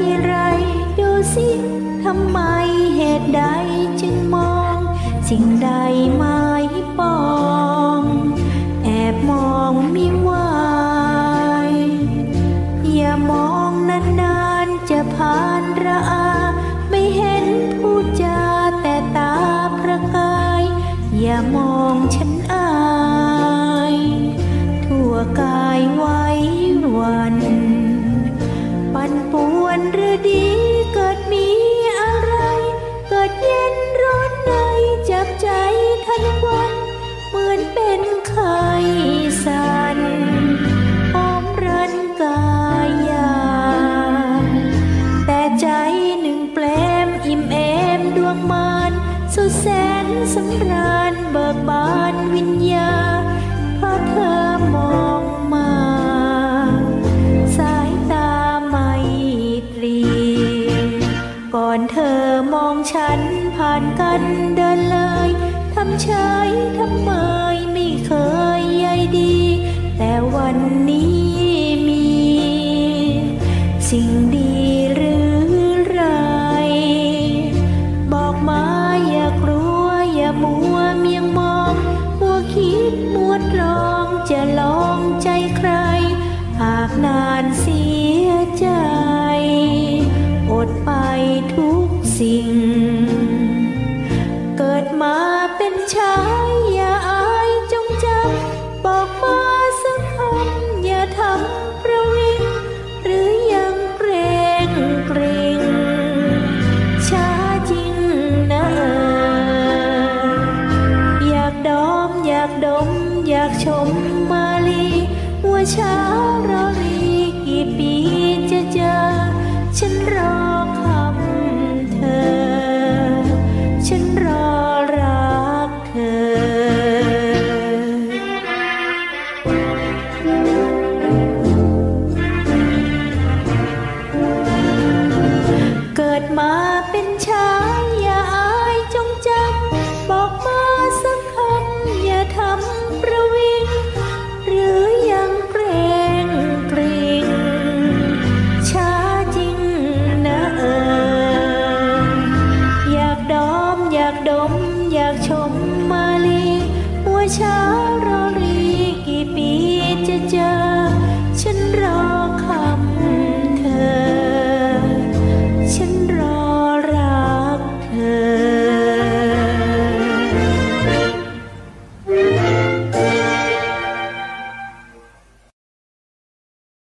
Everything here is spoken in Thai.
อเธอที่ไรดูสิทำไมเหตุใดจึงมอง สิ่งใดมา สุดแสนสำราญเบิกบานวิญญาเพราะเธอมองมา สายตาไม่ตรี ก่อนเธอมองฉันผ่านกันเดินเลยทำเฉยทำเมยไม่เคยใยดี แต่วันนี้มี สิ่ง จะลองใจใคร หากนานเสียใจ อดไปทุกสิ่ง รอรีกี่ปีจะเจอ ฉันรอคำเธอ ฉันรอรักเธอ เกิดมาเป็นชาย อยากชมมาลีหัวเช้ารอรี